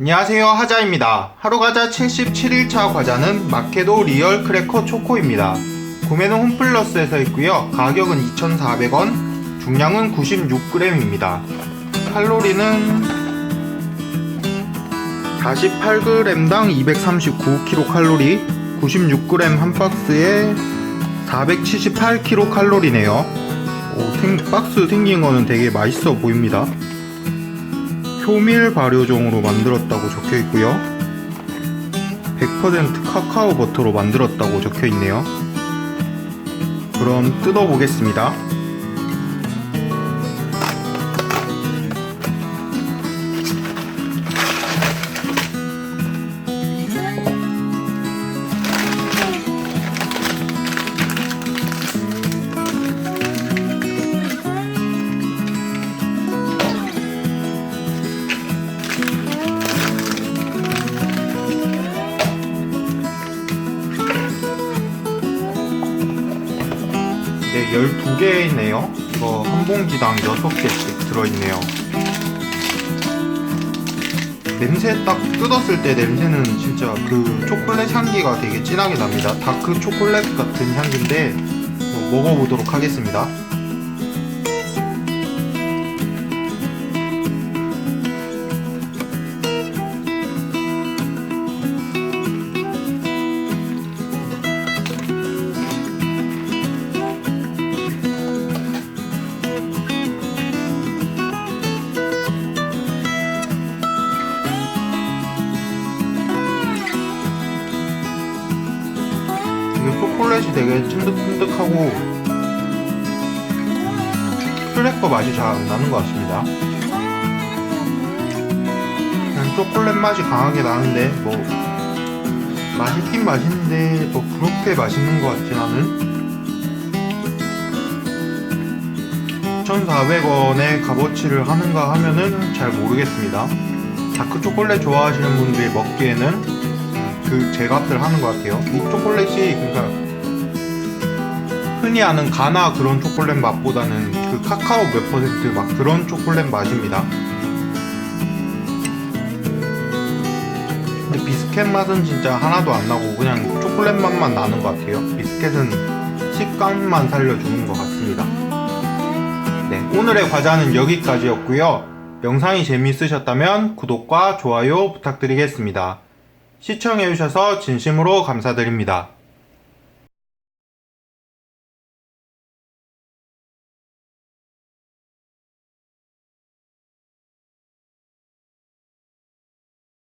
안녕하세요 하자입니다. 하루가자 77일차 과자는 마케도 리얼 크래커 초코입니다. 구매는 홈플러스에서 있고요. 가격은 2,400원, 중량은 96g입니다. 칼로리는 48g당 239kcal, 96g 한 박스에 478kcal네요. 오, 생- 박스 생긴 거는 되게 맛있어 보입니다. 효밀 발효종으로 만들었다고 적혀 있고요. 100% 카카오 버터로 만들었다고 적혀 있네요. 그럼 뜯어 보겠습니다. 네, 12개네요. 이거 한 봉지당 6개씩 들어있네요. 냄새 딱 뜯었을 때 냄새는 진짜 그 초콜릿 향기가 되게 진하게 납니다. 다크 초콜릿 같은 향기인데 뭐 먹어보도록 하겠습니다. 초콜릿이 되게 찐득찐득하고 크래커 맛이 잘 안 나는 것 같습니다. 그냥 초콜릿 맛이 강하게 나는데 뭐 맛있긴 맛있는데 뭐 그렇게 맛있는 것 같진 않은 1,400원의 값어치를 하는가 하면은 잘 모르겠습니다. 다크 초콜릿 좋아하시는 분들이 먹기에는 그 제값을 하는 것 같아요. 이 초콜릿이 그러니까 흔히 아는 가나 그런 초콜릿 맛보다는 그 카카오 몇 퍼센트 막 그런 초콜릿 맛입니다. 근데 비스켓 맛은 진짜 하나도 안 나고 그냥 초콜릿 맛만 나는 것 같아요. 비스켓은 식감만 살려주는 것 같습니다. 네, 오늘의 과자는 여기까지였고요. 영상이 재미있으셨다면 구독과 좋아요 부탁드리겠습니다. 시청해주셔서 진심으로 감사드립니다.